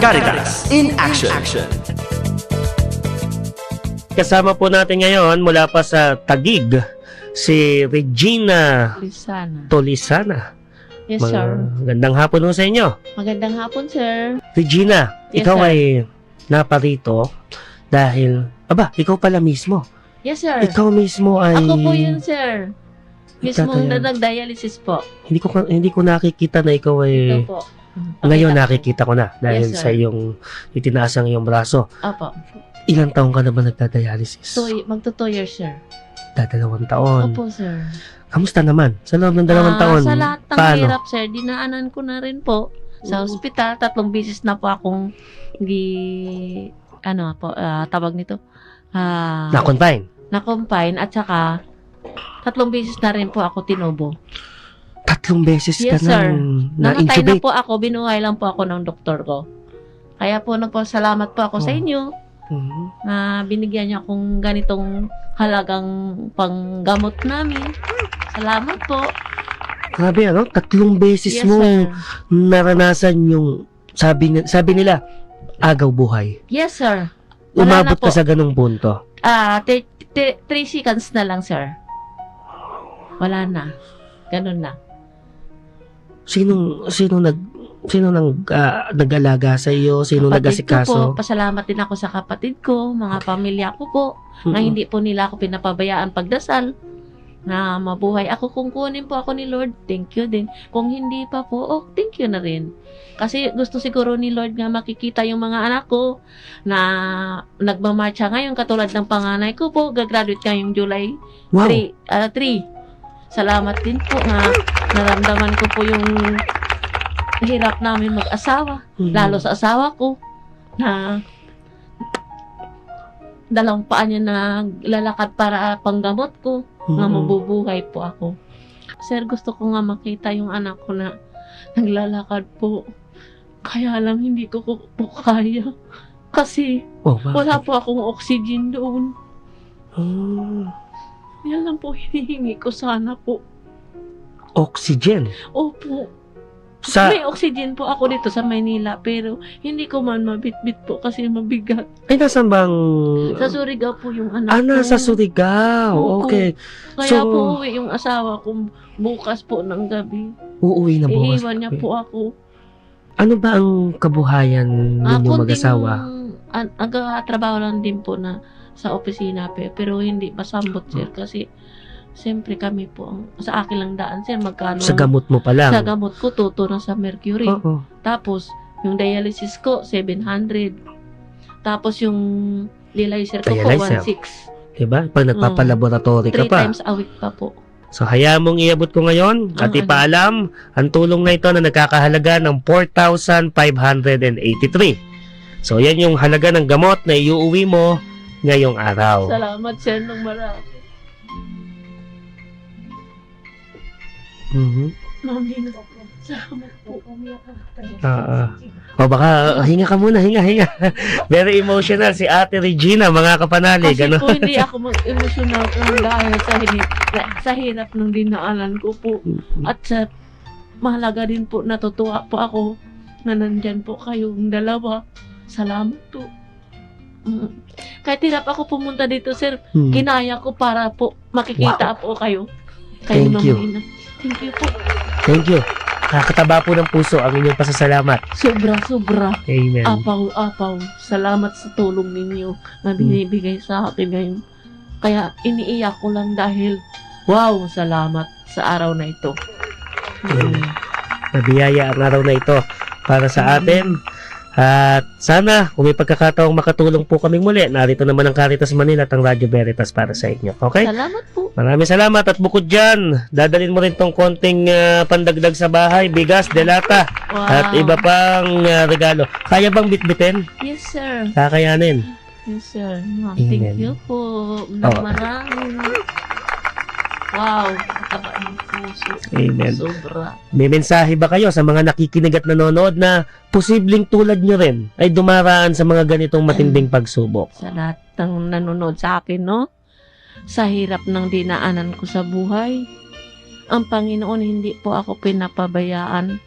Caritas in action. Kasama po natin ngayon mula pa sa Tagig, si Regina Lisana. Tolisana. Yes, sir. Magandang hapon po sa inyo. Magandang hapon, sir. Regina, Yes, ikaw sir. ay naparito dahil, aba, ikaw pala mismo. Yes, sir. Ikaw mismo ay... Ako po yun, sir. Mismong na nag-dialysis po. Hindi ko, hindi ko nakikita na ikaw ay... Ito po. Ngayon Pakita ko. nakikita ko na dahil Yes, sir. sa iyong itinaas ang iyong braso. Opo. Ilang taong ka na ba nagdadialysis? So, magto 2 years, sir. Dadalawang taon. Opo, sir. Kamusta naman? Sa loob ng dalawang Ah, taon, Sa lahat ng paano? hirap, sir, dinaanan ko na rin po. Sa ospital, tatlong bisis na po akong gi... Ano po, ah, tawag nito? Ah, Na-confine? na-confine at saka tatlong bisis na rin po ako tinubo. Tatlong beses ka Yes, sir. nang Namatay na na-intubate. po ako, binuhay lang po ako ng doktor ko. Kaya po nagpasalamat po ako sa Oh. inyo Mhm. na binigyan niyo akong ganitong halagang panggamot namin. Salamat po. Grabe ano, tatlong beses Yes, mo sir. naranasan yung sabi ni- sabi nila agaw buhay. Yes, sir. Wala Umabot po. ka sa ganung punto. Ah, 3 seconds na lang, sir. Wala na. Ganun na. Sino sino nag sino nang ah, nag-alaga sa iyo? Sino Kapatid ko po, nag-asikaso? pasalamat din ako sa kapatid ko, mga pamilya ko po. na Mm-mm. hindi po nila ako pinapabayaan pagdasal na mabuhay ako kung kunin po ako ni Lord thank you din kung hindi pa po oh thank you na rin kasi gusto siguro ni Lord nga makikita yung mga anak ko na nagmamarcha ngayon katulad ng panganay ko po gagraduate ngayong July Wow. 3 ah, 3 salamat din po nga naramdaman ko po yung hirap namin mag-asawa Mhm. lalo sa asawa ko na dalawang paa niya na lalakad para panggamot ko nga Mhm. mabubuhay po ako. Sir, gusto ko nga makita yung anak ko na naglalakad po. Kaya lang hindi ko po, kaya. Kasi Oh, bakit? wala po akong oxygen doon. Ah, Yan lang po hinihingi ko sana po. Oxygen. Opo, Sa may oxygen po ako dito sa Maynila pero hindi ko man mabitbit po kasi mabigat. ay nasan bang Sa Surigao po yung anak Ah, ko. nasa Surigao. Oo. Okay. Kaya So- po uwi yung asawa ko bukas po ng gabi. Uuwi na bukas. Iiwan niya po ako. Ano ba ang kabuhayan Ah, ninyo kunting, mag-asawa? an- Nagtrabaho lang din po na sa opisina pe, pero hindi pasambot sir kasi siyempre kami po ang sa akin lang daan sir magkano Sa gamot mo pa lang. sa gamot ko tuto na sa mercury. Oo. Tapos yung dialysis ko 700. Tapos yung dialyzer ko Dialyzer. po 1.6. Diba? Pag nagpapalaboratory ka Three pa. times a week pa po. So, hayaan mong iabot ko ngayon at Ang ipaalam ang tulong na ito na nagkakahalaga ng 4,583. So, yan yung halaga ng gamot na iuuwi mo ngayong araw. Salamat sir ng marami. Mhm. Mami, salamat po. Ah, ah. O baka, hinga ka muna, hinga, hinga. Very emotional si Ate Regina, mga kapanalig. Kasi Ano? po hindi ako mag-emotional kung dahil sa, hirap, sa hirap ng dinaanan ko po. At sa mahalaga din po, natutuwa po ako na nandyan po kayong dalawa. Salamat po. Mm. Kahit hirap ako pumunta dito, sir, Hmm. kinaya ko para po makikita po kayo. Kayo Thank you. ina. Thank you po. Thank you. Nakakataba po ng puso ang inyong pasasalamat. Sobra, sobra. Amen. Apaw, apaw. Salamat sa tulong ninyo na binibigay sa akin ngayon. Kaya iniiyak ko lang dahil, wow, salamat sa araw na ito. Mm. Nabiyaya ang araw na ito para sa atin. At sana, kung may pagkakataong makatulong po kaming muli, narito naman ang Caritas Manila at ang Radyo Veritas para sa inyo. Okay? Salamat po. Maraming salamat at bukod dyan, dadalhin mo rin tong konting ah, pandagdag sa bahay, bigas, delata, Wow. at iba pang ah, regalo. Kaya bang bitbitin? Yes, sir. Kakayanin. Yes, sir. Ma'am, Amen. Thank you po. Oh. marami. Wow. Mataba ng puso. Amen. Sobra. May mensahe ba kayo sa mga nakikinig at nanonood na posibleng tulad nyo rin ay dumaraan sa mga ganitong matinding pagsubok? Sa lahat ng nanonood sa akin, no? Sa hirap ng dinaanan ko sa buhay, ang Panginoon hindi po ako pinapabayaan.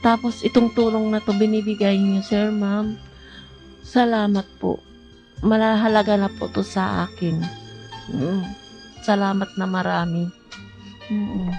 Tapos itong tulong na to binibigay niyo, sir, ma'am. Salamat po. Malahalaga na po to sa akin. Mm. Salamat na marami. Mm.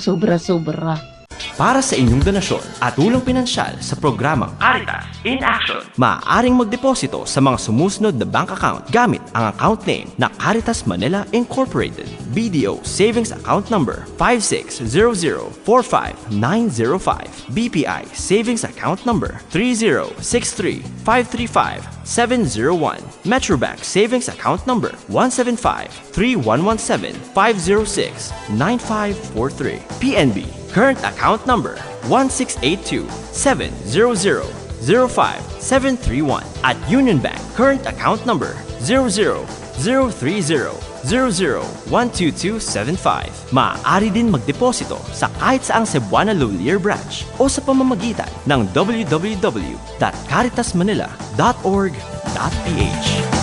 Sobra-sobra. Para sa inyong donasyon at tulong pinansyal sa programang Caritas in Action, maaaring magdeposito sa mga sumusunod na bank account gamit ang account name na Caritas Manila Incorporated. BDO Savings Account Number 560045905. BPI Savings Account Number 3063535-701. Metrobank Savings Account Number 175-3117-506-9543. PNB Current Account Number 168270005-731 at Union Bank Current Account Number 000300012275. Maaari din magdeposito sa kahit saang Cebuana Lolier branch o sa pamamagitan ng www.caritasmanila.org.ph.